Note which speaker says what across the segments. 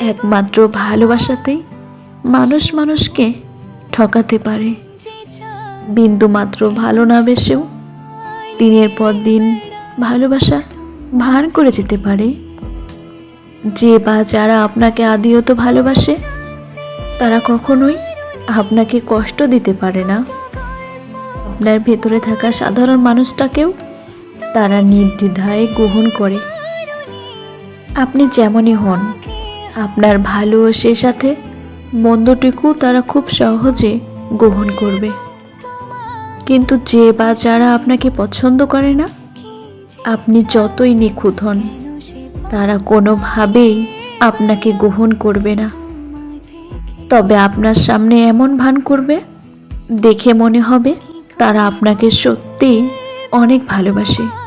Speaker 1: একমাত্র ভালোবাসাতেই মানুষ মানুষকে ঠকাতে পারে। বিন্দুমাত্র ভালো না বেসেও দিনের পর দিন ভালোবাসা ভান করে যেতে পারে। যে বা যারা আপনাকে আদিও ভালোবাসে, তারা কখনোই আপনাকে কষ্ট দিতে পারে না। আপনার ভেতরে থাকা সাধারণ মানুষটাকেও তারা নির্দ্বিধায় গ্রহণ করে। আপনি যেমনই হন, আপনার ভালো সে সাথে মন্দটুকু তারা খুব সহজে গ্রহণ করবে। কিন্তু যে বা যারা আপনাকে পছন্দ করে না, আপনি যতই নিখুঁত হন, তারা কোনোভাবেই আপনাকে গ্রহণ করবে না। তবে আপনার সামনে এমন ভান করবে, দেখে মনে হবে তারা আপনাকে সত্যিই অনেক ভালোবাসে।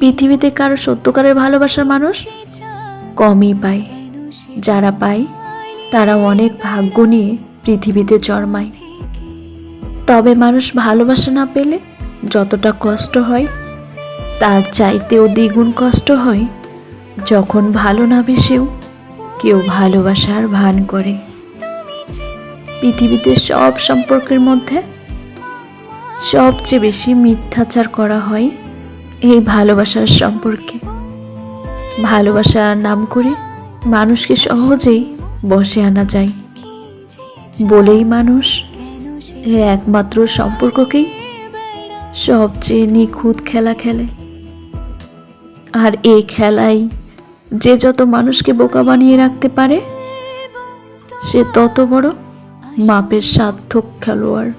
Speaker 1: পৃথিবীতে কারও সত্যকারের ভালোবাসার মানুষ কমই পায়। যারা পায়, তারা অনেক ভাগ্য নিয়ে পৃথিবীতে জন্মায়। তবে মানুষ ভালোবাসা না পেলে যতটা কষ্ট হয়, তার চাইতেও দ্বিগুণ কষ্ট হয় যখন ভালো না বেসেও কেউ ভালোবাসার ভান করে। পৃথিবীতে সব সম্পর্কের মধ্যে সবচেয়ে বেশি মিথ্যাচার করা হয় এই ভালোবাসার সম্পর্কে। ভালোবাসার নাম করে মানুষকে সহজেই বসে আনা যায়। বলেই মানুষ একমাত্র সম্পর্ককেই সবচেয়ে নিখুঁত খেলা খেলে। আর এই খেলাই যে যত মানুষকে বোকা বানিয়ে রাখতে পারে, সে তত বড় মাপের সার্থক খেলোয়াড়।